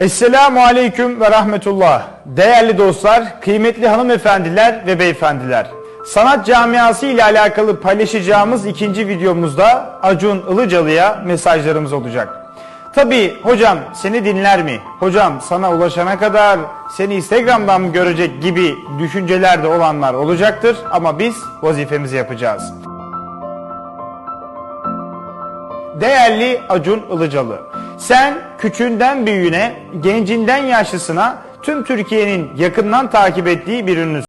Esselamu Aleyküm ve Rahmetullah. Değerli dostlar, kıymetli hanımefendiler ve beyefendiler. Sanat camiası ile alakalı paylaşacağımız ikinci videomuzda Acun Ilıcalı'ya mesajlarımız olacak. Tabii hocam seni dinler mi? Hocam sana ulaşana kadar seni Instagram'dan mı görecek gibi düşüncelerde olanlar olacaktır ama biz vazifemizi yapacağız. Değerli Acun Ilıcalı, sen küçüğünden büyüğüne, gencinden yaşlısına tüm Türkiye'nin yakından takip ettiği bir ünlüsün.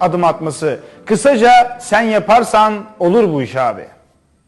Adım atması. Kısaca sen yaparsan olur bu iş abi.